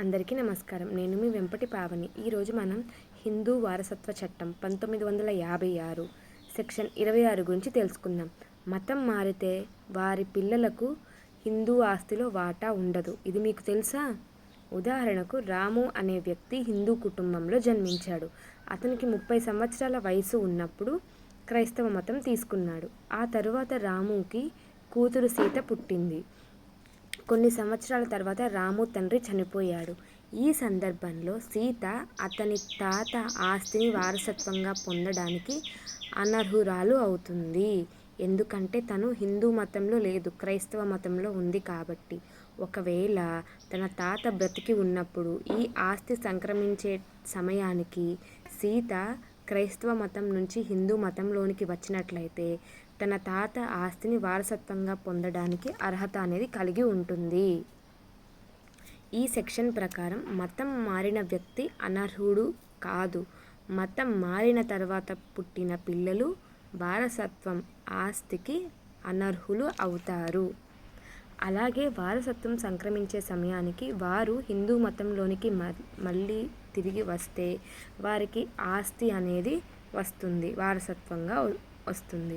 అందరికీ నమస్కారం. నేను మీ వెంపటి పావని. ఈరోజు మనం హిందూ వారసత్వ చట్టం పంతొమ్మిది వందల యాభై ఆరు సెక్షన్ ఇరవై ఆరు గురించి తెలుసుకుందాం. మతం మారితే వారి పిల్లలకు హిందూ ఆస్తిలో వాటా ఉండదు. ఇది మీకు తెలుసా? ఉదాహరణకు రాము అనే వ్యక్తి హిందూ కుటుంబంలో జన్మించాడు. అతనికి ముప్పై సంవత్సరాల వయసు ఉన్నప్పుడు క్రైస్తవ మతం తీసుకున్నాడు. ఆ తరువాత రాముకి కూతురు సీత పుట్టింది. కొన్ని సంవత్సరాల తర్వాత రాము తండ్రి చనిపోయాడు. ఈ సందర్భంలో సీత అతని తాత ఆస్తిని వారసత్వంగా పొందడానికి అనర్హురాలు అవుతుంది. ఎందుకంటే తను హిందూ మతంలో లేదు క్రైస్తవ మతంలో ఉంది కాబట్టి. ఒకవేళ తన తాత బ్రతికి ఉన్నప్పుడు ఈ ఆస్తి సంక్రమించే సమయానికి సీత క్రైస్తవ మతం నుంచి హిందూ మతంలోనికి వచ్చినట్లయితే తన తాత ఆస్తిని వారసత్వంగా పొందడానికి అర్హత అనేది కలిగి ఉంటుంది. ఈ సెక్షన్ ప్రకారం మతం మారిన వ్యక్తి అనర్హుడు కాదు. మతం మారిన తర్వాత పుట్టిన పిల్లలు వారసత్వం ఆస్తికి అనర్హులు అవుతారు. అలాగే వారసత్వం సంక్రమించే సమయానికి వారు హిందూ మతంలోనికి మళ్ళీ తిరిగి వస్తే వారికి ఆస్తి అనేది వస్తుంది వారసత్వంగా వస్తుంది.